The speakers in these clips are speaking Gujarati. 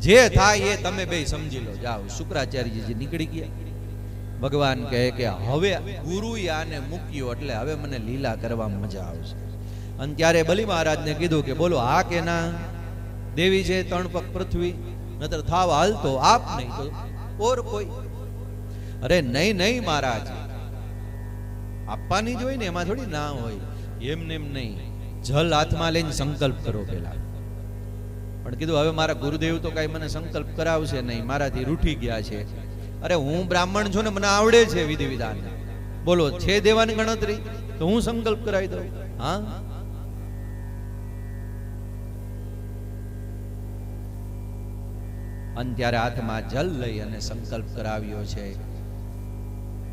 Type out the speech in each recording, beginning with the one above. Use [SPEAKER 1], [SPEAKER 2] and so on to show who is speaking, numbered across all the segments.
[SPEAKER 1] જે થાય એ તમે બે સમજી લો. જાઓ, શુક્રાચાર્યજી નીકળી ગયા. ભગવાન કહે કે હવે ગુરુ આને મૂક્યો એટલે હવે મને લીલા કરવામાં મજા આવશે. અને ત્યારે બલિ મહારાજને કીધું કે બોલો, આ કે ના? દેવી છે ત્રણ પગ પૃથ્વી, નતર થાવ હાલતો આપ નહીં તો ઓર કોઈ. અરે નહીં નહીં મહારાજ. આપવાની જ હોય ને, એમાં થોડી ના હોય. એમ નહીં. જલ હાથમાં લઈને સંકલ્પ કરો પેલા. પણ કીધું, હવે મારા ગુરુદેવ તો કઈ મને સંકલ્પ કરાવશે નહીં, મારાથી રૂઠી ગયા છે. અરે, હું બ્રાહ્મણ છું ને, મને આવડે છે વિધિ વિધાન બોલો, છે દેવાની ગણતરી? તો હું સંકલ્પ કરાવી દઉં. હા? અને હાથમાં જલ લઈ અને સંકલ્પ કરાવ્યો છે.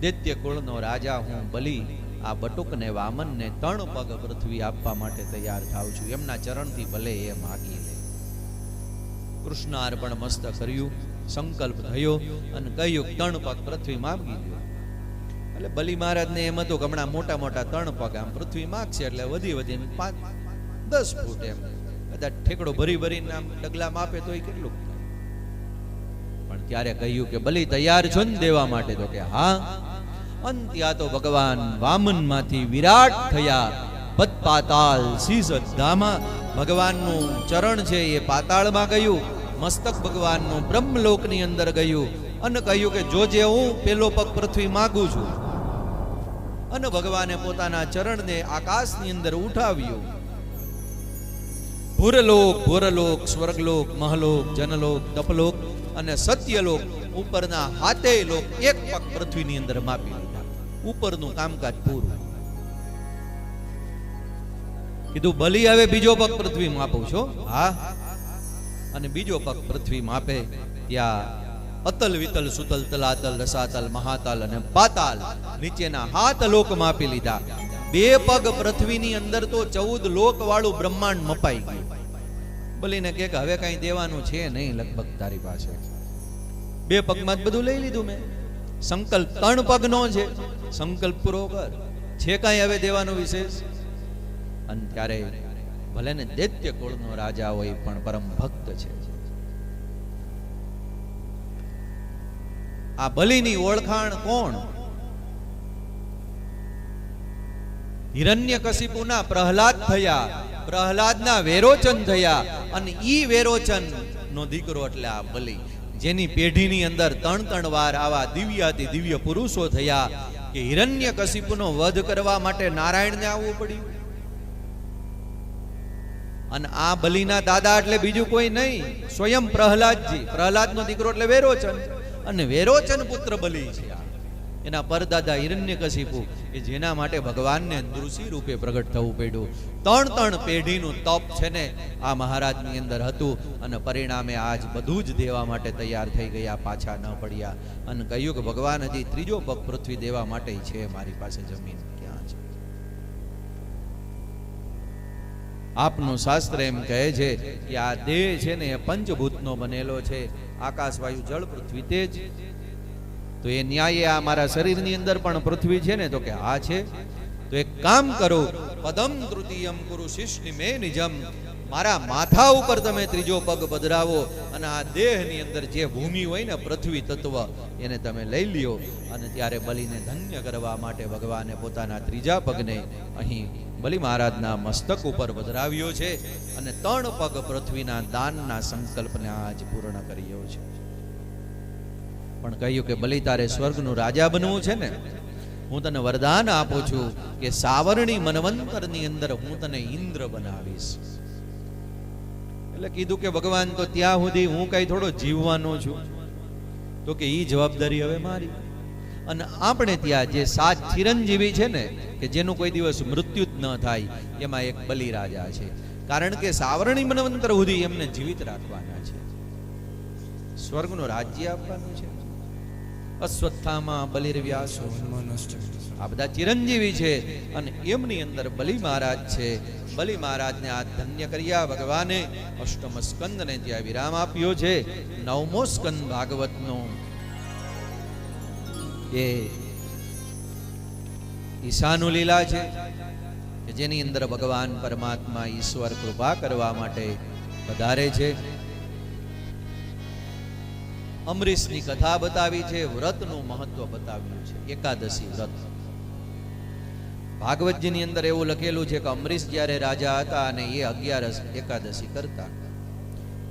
[SPEAKER 1] દૈત્ય કુળનો રાજા, હું બલી આ બટુકને, વામનને ત્રણ પગ પૃથ્વી આપવા માટે તૈયાર થાવ છું. એમના ચરણથી ભલે એ માગી લે. કૃષ્ણ અર્પણ મસ્ત કર્યું, સંકલ્પ થયો અને કહ્યું, ત્રણ પગ પૃથ્વી માગી દો એટલે બલિ મહારાજને એમ હતું કે હમણાં મોટા મોટા ત્રણ પગ આમ પૃથ્વી માગશે એટલે વધી વધીને પાંચ, દસ ફૂટ એમ. કદાચ ઠેકડો ભરી ભરીને આમ ડગલા માપે તો એ કેટલું પણ ત્યારે કહ્યું કે બલિ તૈયાર છો ને દેવા માટે તો કે હા. અને તો ભગવાન વામનમાંથી વિરાટ થયા પદ પાતાલ શીશ ધામા ભગવાનનું ચરણ છે એ પાતાળમાં ગયું. મસ્તક ભગવાનનું બ્રહ્મલોકની અંદર ગયું અને કહ્યું કે જોજે હું પેલો પગ પૃથ્વી માગું છું. અને ભગવાને પોતાના ચરણને આકાશની અંદર ઉઠાવ્યું. ભૂરલોક ભૂરલોક, સ્વર્ગલોક, મહલોક, જનલોક, તપલોક અને સત્યલોક ઉપરના હાથે લોક એક પગ પૃથ્વીની અંદર માપી ઉપરનું કામકાજ પૂરું. કીધું બલિ હવે બીજો પગ પૃથ્વી માપું છો. હા. અને બીજો પગ પૃથ્વી માપે ત્યાં અતલ વિતલ સુતલ તલાતલ રસાતલ મહાતલ અને પાતાલ નીચેના હાથ લોક માપી લીધા. બે પગ પૃથ્વીની અંદર તો ચૌદ લોક વાળું બ્રહ્માંડ મપાઈ ગયું. બલીને કે, હવે કઈ દેવાનું છે નહીં લગભગ તારી પાસે. બે પગમાં જ બધું લઈ લીધું મેં. સંકલ્પ ત્રણ પગનો છે. સંકલ્પ પૂરો કર. છે કઈ હવે દેવાનું વિશેષ? અને ત્યારે ભલે ને દૈત્ય કુળનો રાજા હોય, પણ પરમ ભક્ત છે. આ બલિની ઓળખાણ કોણ? હિરણ્યકશિપુના પ્રહલાદ થયા. પ્રહલાદના વેરોચન થયા. અને ઈ વેરોચન નો દીકરો એટલે આ બલિ. જેની પેઢીની અંદર ત્રણ ત્રણ વાર આવા દિવ્યાતિ દિવ્ય પુરુષો થયા કે હિરણ્યકશિપુનો વધ કરવા માટે નારાયણને આવવું પડ્યું. અને આ બલિના દાદા એટલે બીજું કોઈ નહીં, સ્વયં પ્રહલાદજી. પ્રહલાદનો દીકરો એટલે વેરોચન. અને વેરોચન પુત્ર બલિ છે આ. એના પરદાદા હિરણ્યકશિપુ, કે જેના માટે ભગવાનને દૃષિ રૂપે પ્રગટ થવું પડ્યું. ત્રણ ત્રણ પેઢીનું તપ છે ને, આ મહારાજની અંદર હતું અને પરિણામે આજ બધું જ દેવા માટે તૈયાર થઈ ગયા, પાછા ન પડ્યા. અને કહ્યું કે ભગવાન હજી ત્રીજો પગ પૃથ્વી દેવા માટે છે મારી પાસે જમીન. આપનું શાસ્ત્ર એમ કહે છે કે આ દેહ છે ને એ પંચભૂતનો બનેલો છે. આકાશ વાયુ જળ પૃથ્વી તેજ તો એ ન્યાયે આ મારા શરીરની અંદર પણ પૃથ્વી છે ને તો કે આ છે. તો એક કામ કરો, પદમ તૃતીયમ કુરુ શિષ્ટિ મે નિજમ. મારા માથા ઉપર તમે ત્રીજો પગ પધરાવો અને આ દેહની અંદર જે ભૂમિ હોય ને પૃથ્વી તત્વ, એને તમે લઈ લ્યો અને ત્યારે બલિને ધન્ય કરવા માટે ભગવાને પોતાના ત્રીજા પગને અહીં બલિ મહારાજના મસ્તક ઉપર પધરાવ્યો છે અને ત્રણ પગ પૃથ્વીના દાનના સંકલ્પને આજ પૂર્ણ કર્યો છે. પણ કહ્યું કે બલિ તારે સ્વર્ગનું રાજા બનવું છે ને? હું તને વરદાન આપું છું કે સાવરણી મનવંતરની અંદર હું તને ઇન્દ્ર બનાવીશ. એટલે કીધું કે ભગવાન, તો ત્યાં સુધી હું કઈ થોડો જીવવાનો છું. તો કે એ જવાબદારી હવે મારી. અને આપણે ત્યાં જે સાત ચિરંજીવી છે ને, કે જેનું કોઈ દિવસ મૃત્યુ જ ન થાય, એમાં એક બલિરાજા છે. કારણ કે સાવરણી મનવંતર સુધી એમને જીવિત રાખવાના છે. સ્વર્ગનું રાજ્ય આપવાનું છે. અશ્વત્થામાં બલિર્વ્યાસ આ બધા ચિરંજીવી છે અને એમની અંદર બલિ મહારાજ છે. બલિ મહારાજને આ ધન્ય કર્યા ભગવાને અષ્ટમ સ્કંદને ત્યાં વિરામ આપ્યો છે. નવમો સ્કંદ ભાગવતનો. એ ઈશાનું લીલા છે જેની અંદર ભગવાન પરમાત્મા ઈશ્વર કૃપા કરવા માટે વધારે છે. અમરીશની કથા બતાવી છે, વ્રતનું મહત્વ બતાવ્યું છે, એકાદશી વ્રત. ભાગવતજીની અંદર એવું લખેલું છે કે અમરીશ જ્યારે રાજા હતા અને એ અગિયારસ એકાદશી કરતા,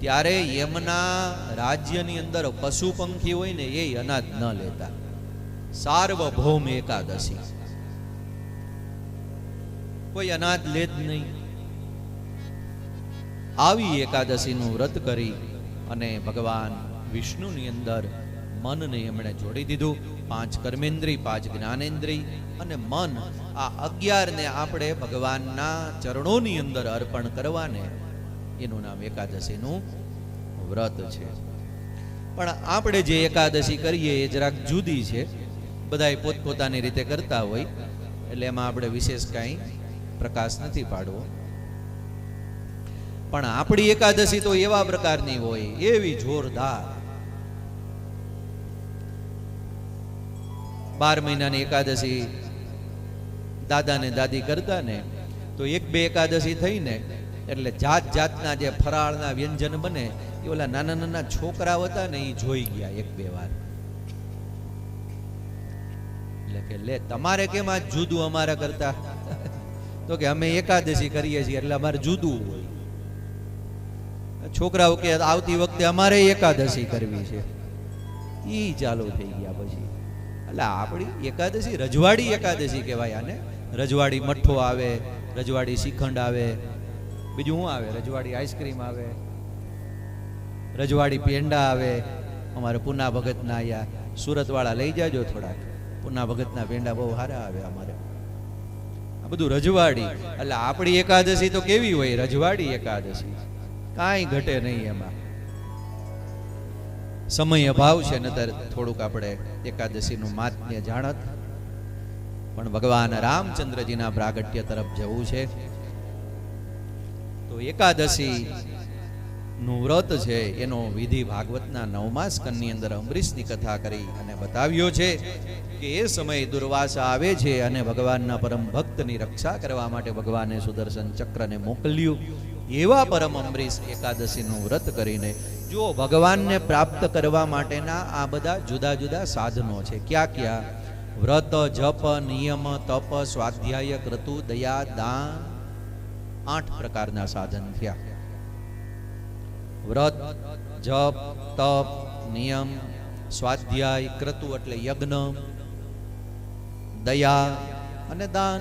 [SPEAKER 1] ત્યારે યમના રાજ્યની અંદર પશુ પંખી હોય ને એ અનાજ ન લેતા. સાર્વભૌમ એકાદશી. કોઈ અનાજ લે જ નહીં. આવી એકાદશીનું વ્રત કરી અને ભગવાન વિષ્ણુની અંદર મનને એમણે જોડી દીધું. પાંચ કર્મેન્દ્રી પાંચ જ્ઞાનેન્દ્રી અને મન આ અગિયારને આપણે ભગવાનના ચરણોની અંદર અર્પણ કરવાને એનું નામ એકાદશીનું વ્રત છે. પણ આપણે જે એકાદશી કરીએ એ જરાક જુદી છે. બધાય પોતપોતાની રીતે કરતા હોય, એટલે એમાં આપણે વિશેષ કાંઈ પ્રકાશ નથી પાડવો. પણ આપણી એકાદશી તો એવા પ્રકારની હોય, એવી જોરદાર. બાર મહિનાની એકાદશી દાદા ને દાદી કરતા ને, તો એક બે એકાદશી થઈને, એટલે જાત જાતના જે ફરાળના વ્યંજન બને, એ ઓલા નાના નાના છોકરાઓ હતા ને, એ જોઈ ગયા એક બે વાર. કે, લે, તમારે કેમ આ જુદું અમારા કરતા? તો કે, અમે એકાદશી કરીએ છીએ, એટલે અમારે જુદું હોય. છોકરાઓ કે, આવતી વખતે અમારે એકાદશી કરવી છે. ઈ ચાલુ થઈ ગયા પછી. એટલે આપણી એકાદશી રજવાડી એકાદશી કહેવાય આને. રજવાડી મઠ્ઠો આવે, રજવાડી શ્રીખંડ આવે, બીજું શું આવે? રજવાડી આઈસ્ક્રીમ આવે, રજવાડી પેંડા આવે. અમારે પૂના ભગતના અહીંયા સુરતવાળા લઈ જાજો થોડાક. પૂના ભગતના પેંડા બહુ સારા આવે અમારે. આ બધું રજવાડી. એટલે આપણી એકાદશી તો કેવી હોય? રજવાડી એકાદશી. કાંઈ ઘટે નહીં એમાં. સમય અભાવ છે નતર થોડુંક આપણે એકાદશીનું માત્ય જાણત. પણ ભગવાન રામચંદ્રજીના પ્રાગટ્ય તરફ જવું છે. તો એકાદશી નું વ્રત છે, એનો વિધિ ભાગવતના નવમા સ્કનની અંદર અમરીશની કથા કરી અને બતાવ્યો છે કે એ સમયે દુર્વાસા આવે છે અને ભગવાનના પરમ ભક્તની રક્ષા કરવા માટે ભગવાને સુદર્શન ચક્રને મોકલ્યું. એવા પરમ અમરીશ એકાદશીનું વ્રત કરીને જો ભગવાનને પ્રાપ્ત કરવા માટેના આ બધા જુદા જુદા સાધનો છે. ક્યાં ક્યાં? વ્રત, જપ, નિયમ, તપ, સ્વાધ્યાય ક્રતુ દયા, દાન આઠ પ્રકારના સાધન થયા. વ્રત, જપ, તપ, નિયમ, સ્વાધ્યાય ક્રતુ એટલે યજ્ઞ, દયા અને દાન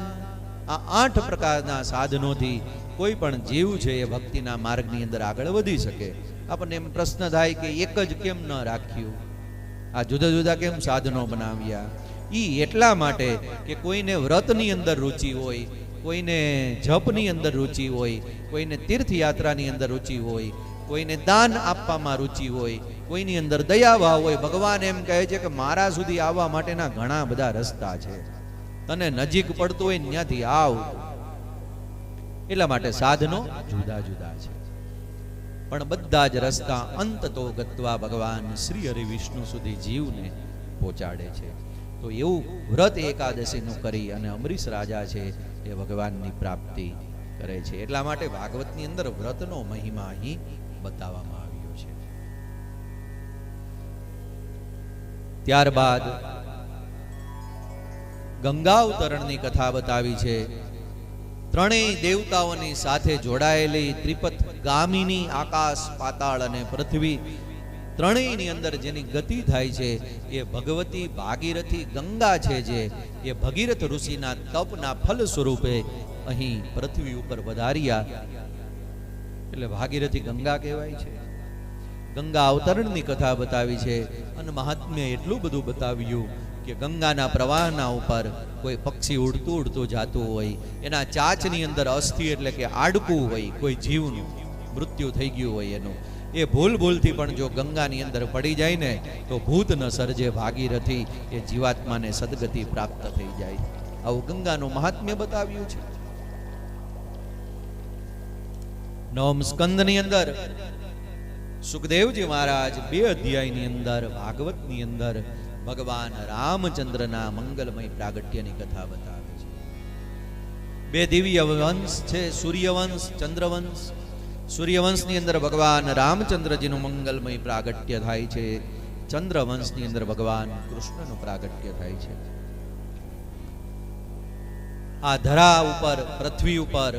[SPEAKER 1] આ આઠ પ્રકારના સાધનોથી કોઈ પણ જીવ છે એ ભક્તિના માર્ગની અંદર આગળ વધી શકે. આપણને એમ પ્રશ્ન થાય કે એક જ કેમ ન રાખ્યું? આ જુદા જુદા કેમ સાધનો બનાવ્યા? એ એટલા માટે કે કોઈને વ્રતની અંદર રુચિ હોય, કોઈને જપની અંદર રુચિ હોય, કોઈને તીર્થયાત્રાની અંદર રુચિ હોય, કોઈને દાન આપવામાં રુચિ હોય, કોઈની અંદર દયા ભાવ હોય. ભગવાન એમ કહે છે કે મારા સુધી આવવા માટેના ઘણા બધા રસ્તા છે. તને નજીક પડતું હોય ત્યાંથી આવ. એટલા માટે સાધનો જુદા જુદા છે. પણ બધા જ રસ્તા અંત તો ગત્વા ભગવાન શ્રી હરિ વિષ્ણુ સુધી જીવને પહોંચાડે છે. તો એવું વ્રત એકાદશીનું કરી અને અમરીશ રાજા છે એ ભગવાનની પ્રાપ્તિ કરે છે. એટલા માટે ભાગવતની અંદર વ્રતનો મહિમા અહીં બતાવવામાં આવ્યો છે. ત્યારબાદ ગંગાવતરણની કથા બતાવી છે. ત્રણેય દેવતાઓની સાથે જોડાયેલી ત્રિપથ ગામીની આકાશ, પાતાળ અને પૃથ્વી ત્રણેયની અંદર જેની ગતિ થાય છે, એ ભગવતી ભાગીરથી ગંગા છે જે, એ ભગીરથ ઋષિના તપના ફલ સ્વરૂપે અહીં પૃથ્વી ઉપર વધાર્યા. એટલે ભાગીરથી ગંગા કહેવાય છે. ગંગા અવતરણની કથા બતાવી છે અને મહાત્મ્ય એટલું બધું બતાવ્યું કે ગંગાના પ્રવાહના ઉપર કોઈ પક્ષી ઉડતું ઉડતું જાતું હોય, એના ચાચની અંદર અસ્થિ એટલે કે આડકું હોય, કોઈ જીવનું, મૃત્યુ થઈ ગયું હોય એનું. એ ભૂલ ભૂલથી પણ જો ગંગાની અંદર પડી જાય ને, તો ભૂત ન સર્જે ભાગીરથી, એ જીવાત્માને સદગતિ પ્રાપ્ત થઈ જાય. આવું ગંગાનું મહાત્મ્ય બતાવ્યું છે. નવમ સ્કંદની અંદર સુખદેવજી મહારાજ બે અધ્યાયની અંદર, ભાગવતની અંદર ભગવાન રામચંદ્રના મંગલમય પ્રાગટ્યની કથા બતાવે છે. બે દિવ્ય વંશ છે, સૂર્યવંશ, ચંદ્રવંશ. સૂર્યવંશની અંદર ભગવાન રામચંદ્રજીનું મંગલમય પ્રાગટ્ય થાય છે. ચંદ્રવંશની અંદર ભગવાન કૃષ્ણનું પ્રાગટ્ય થાય છે. આ ધરા ઉપર, પૃથ્વી ઉપર,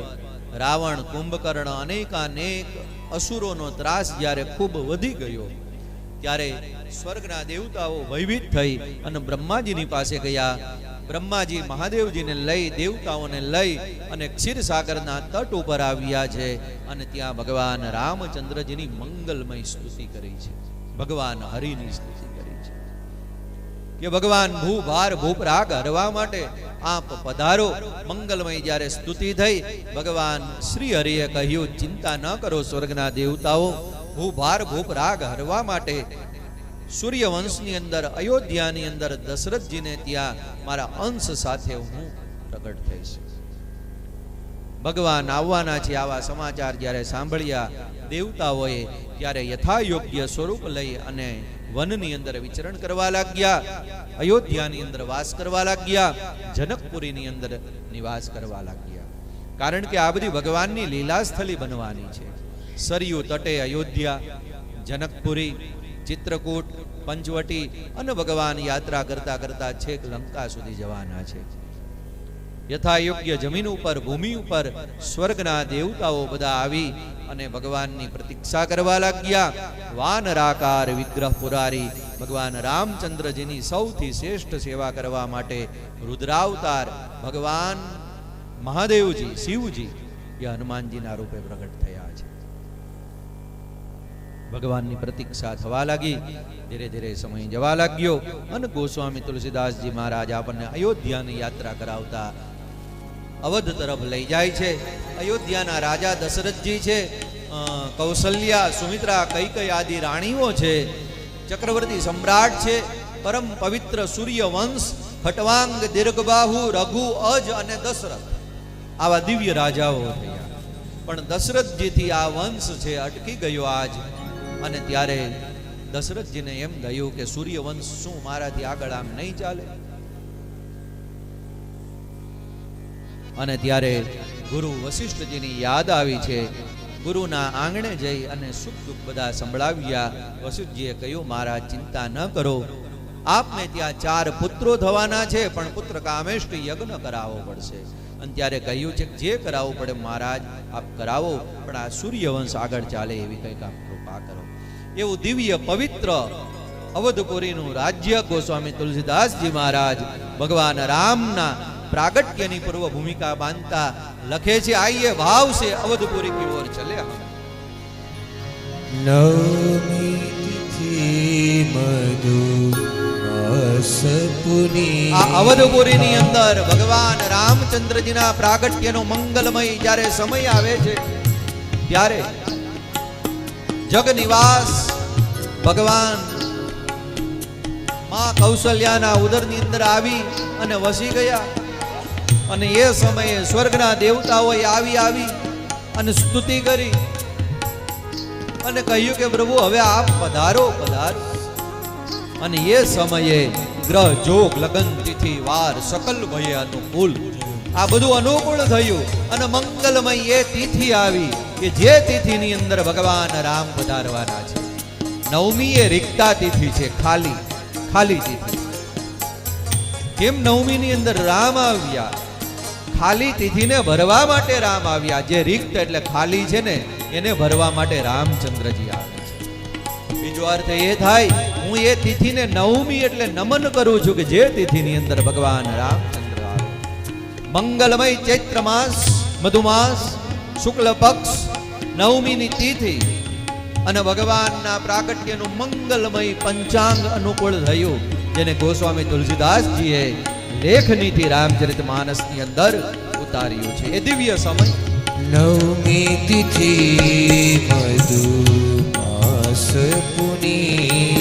[SPEAKER 1] રાવણ, કુંભકર્ણ અનેકાનેક અસુરોનો ત્રાસ જ્યારે ખૂબ વધી ગયો ત્યારે સ્વર્ગના દેવતાઓ ભયભીત થઈ અને બ્રહ્માજીની પાસે ગયા. બ્રહ્માજી મહાદેવજીને લઈ, દેવતાઓને લઈ અને ક્ષીરસાગરના તટ ઉપર આવ્યા છે અને ત્યાં ભગવાન રામચંદ્રજીની મંગલમય સ્તુતિ કરી છે. ભગવાન હરિની સ્તુતિ કરી છે. કે ભગવાન ભૂભાર ભૂપરાગ હરવા માટે આપ પધારો. મંગલમય જ્યારે સ્તુતિ થઈ, ભગવાન શ્રી હરિએ કહ્યું, ચિંતા ન કરો સ્વર્ગના દેવતાઓ. ભૂભાર ભૂપરાગ હરવા માટે. સૂર્યવંશની અંદર, અયોધ્યાની અંદર દશરથજીને ત્યાં મારા અંશ સાથે હું પ્રગટ થઈશ. ભગવાન આવવાના છે આવા સમાચાર જ્યારે સાંભળ્યા, દેવતાઓએ ત્યારે યથાયોગ્ય સ્વરૂપ લઈ અને વનની અંદર વિચરણ કરવા લાગ્યા, અયોધ્યાની અંદર વાસ કરવા લાગ્યા, જનકપુરીની અંદર નિવાસ કરવા લાગ્યા. કારણ કે આ બધી ભગવાનની લીલાસ્થલી બનવાની છે. સરયુ તટે અયોધ્યા, જનકપુરી, ચિત્રકૂટ, પંચવટી અને ભગવાન યાત્રા કરતા કરતા છેક લંકા સુધી જવાના છે. યથા યોગ્ય જમીન ઉપર, ભૂમિ ઉપર સ્વર્ગના દેવતાઓ બધા આવી અને ભગવાનની પ્રતીક્ષા કરવા લાગ્યા. વાનરાકાર વિગ્રહ પુરારી, ભગવાન રામચંદ્રજીની સૌથી શ્રેષ્ઠ સેવા કરવા માટે રુદ્રાવતાર, ભગવાન મહાદેવજી, શિવજી એ હનુમાનજીના રૂપે પ્રગટ થયા. ભગવાનની પ્રતીક્ષા થવા લાગી. ધીરે ધીરે સમય જવા લાગ્યો અને ગોસ્વામી તુલસીદાસજી મહારાજ આપણને અયોધ્યાની યાત્રા કરાવતા અવધ તરફ લઈ જાય છે. અયોધ્યાના રાજા દશરથજી છે કૌશલ્યા, સુમિત્રા કઈ કઈ આદિ રાણીઓ છે, ચક્રવર્તી સમ્રાટ છે, પરમ પવિત્ર સૂર્ય વંશ ખટવાંગ દીર્ઘબાહુ, રઘુ, અજ અને દશરથ. આવા દિવ્ય રાજાઓ પણ દશરથજીથી આ વંશ છે અટકી ગયો આજ. અને ત્યારે દશરથજીને એમ ગયું કે સૂર્યવંશ શું મારાથી આગળ આમ નહીં ચાલે? અને ત્યારે ગુરુ વશિષ્ઠજીની યાદ આવી છે. ગુરુના આંગણે જઈ અને સુખ દુઃખ બધા સંભળાવ્યા. વશિષ્ઠજીએ કહ્યું મારા ચિંતા ન કરો. આપને ત્યાં ચાર પુત્રો થવાના છે, પણ પુત્ર કામેષ્ટ યજ્ઞ કરાવવો પડશે. અને ત્યારે કહ્યું છે જે કરાવવું પડે મહારાજ, આપ કરાવો, પણ આ સૂર્યવંશ આગળ ચાલે એવી કંઈક આપ કૃપા કરો. એવું દિવ્ય, પવિત્ર, અવધપુરીનું રાજ્ય ગોસ્વામી તુલસીદાસજી મહારાજ ભગવાન રામના પ્રાગટ્યની પૂર્વ ભૂમિકા બાંધતા લખે છે, આઈએ ભાવ છે અવધપુરી કી ઓર ચલે
[SPEAKER 2] નવમી તિથિ મધુર
[SPEAKER 1] આ અવધપુરીની અંદર ભગવાન રામચંદ્રજીના પ્રાગટ્યનો મંગલમય જ્યારે સમય આવે છે, ત્યારે જગનિવાસ ભગવાનમાં કૌશલ્યાના ઉદરની અંદર આવી અને વસી ગયા. અને એ સમયે સ્વર્ગના દેવતાઓએ આવી આવી અને સ્તુતિ કરી અને કહ્યું કે પ્રભુ, હવે આપ પધારો પધારો. અને એ સમયે ગ્રહ જોગ લગ્ન તિથિ વાર સકલ ભય અનુકૂળ. આ બધું અનુકૂળ થયું અને મંગલમય એ તિથિ આવી કે જે તિથિની અંદર ભગવાન રામ પધારવાના છે. નવમી એ રિક્તા તિથિ છે, ખાલી ખાલી તિથિ. કેમ નવમી ની અંદર રામ આવ્યા? ખાલી તિથિને ભરવા માટે રામ આવ્યા. જે રિક્ત એટલે ખાલી છે ને, એને ભરવા માટે રામચંદ્રજી આવે છે બીજો અર્થ એ થાય, હું એ તિથિને નવમી એટલે નમન કરું છું કે જે તિથિની અંદર ભગવાન રામચંદ્ર આવે. મંગલમય ચૈત્ર માસ, મધુમાસ, શુક્લ પક્ષ, નવમીની તિથિ અને ભગવાનના પ્રાગટ્યનું મંગલમય પંચાંગ અનુકૂળ થયું, જેને ગોસ્વામી તુલસીદાસજીએ લેખનીથી રામચરિત માનસની અંદર ઉતાર્યું છે. એ દિવ્ય સમય.
[SPEAKER 2] નવમી તિથિ મધુ માસ